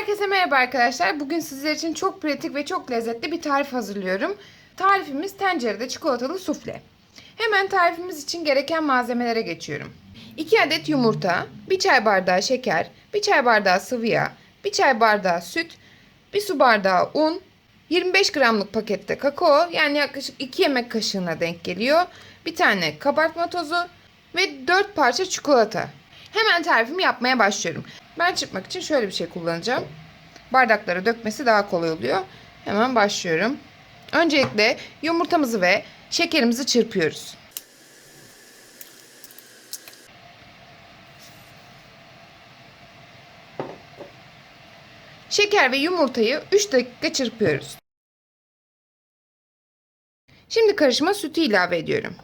Herkese merhaba arkadaşlar. Bugün sizler için çok pratik ve çok lezzetli bir tarif hazırlıyorum. Tarifimiz tencerede çikolatalı sufle. Hemen tarifimiz için gereken malzemelere geçiyorum. 2 adet yumurta, 1 çay bardağı şeker, 1 çay bardağı sıvı yağ, 1 çay bardağı süt, 1 su bardağı un, 25 gramlık pakette kakao yani yaklaşık 2 yemek kaşığına denk geliyor. Bir tane kabartma tozu ve 4 parça çikolata. Hemen tarifimi yapmaya başlıyorum. Ben çırpmak için şöyle bir şey kullanacağım. Bardaklara dökmesi daha kolay oluyor. Hemen başlıyorum. Öncelikle yumurtamızı ve şekerimizi çırpıyoruz. Şeker ve yumurtayı 3 dakika çırpıyoruz. Şimdi karışıma sütü ilave ediyorum.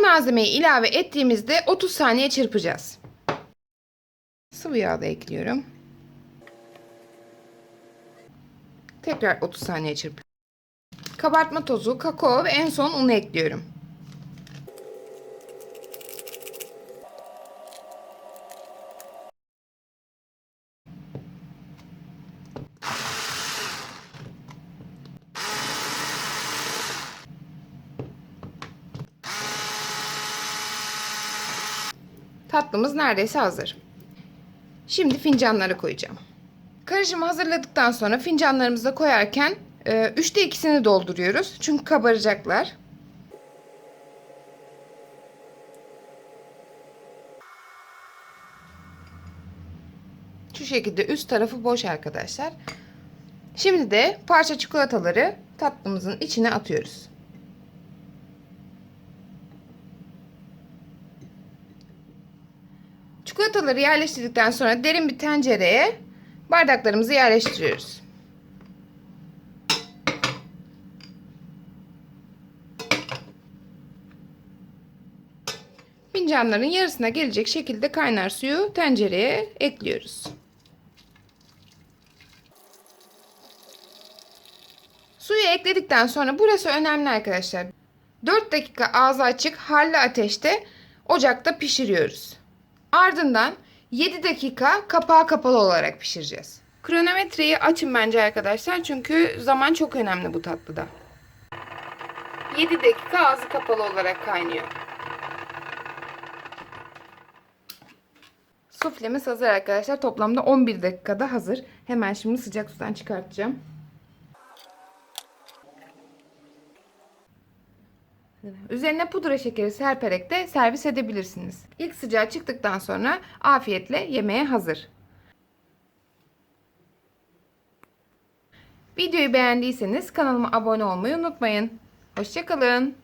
Malzemeyi ilave ettiğimizde 30 saniye çırpacağız. Sıvı yağ da ekliyorum. Tekrar 30 saniye çırpıyorum. Kabartma tozu, kakao ve en son unu ekliyorum. Tatlımız neredeyse hazır. Şimdi fincanlara koyacağım. Karışımı hazırladıktan sonra fincanlarımıza koyarken e, üçte ikisini dolduruyoruz. Çünkü kabaracaklar. Şu şekilde üst tarafı boş arkadaşlar. Şimdi de parça çikolataları tatlımızın içine atıyoruz. Çikolataları yerleştirdikten sonra derin bir tencereye bardaklarımızı yerleştiriyoruz. Fincanların yarısına gelecek şekilde kaynar suyu tencereye ekliyoruz. Suyu ekledikten sonra burası önemli arkadaşlar. 4 dakika ağzı açık harlı ateşte ocakta pişiriyoruz. Ardından 7 dakika kapağı kapalı olarak pişireceğiz. Kronometreyi açın bence arkadaşlar çünkü zaman çok önemli bu tatlıda. 7 dakika ağzı kapalı olarak kaynıyor. Suflemiz hazır arkadaşlar. Toplamda 11 dakikada hazır. Hemen şimdi sıcak sudan çıkartacağım. Üzerine pudra şekeri serperek de servis edebilirsiniz. İlk sıcağı çıktıktan sonra afiyetle yemeğe hazır. Videoyu beğendiyseniz kanalıma abone olmayı unutmayın. Hoşçakalın.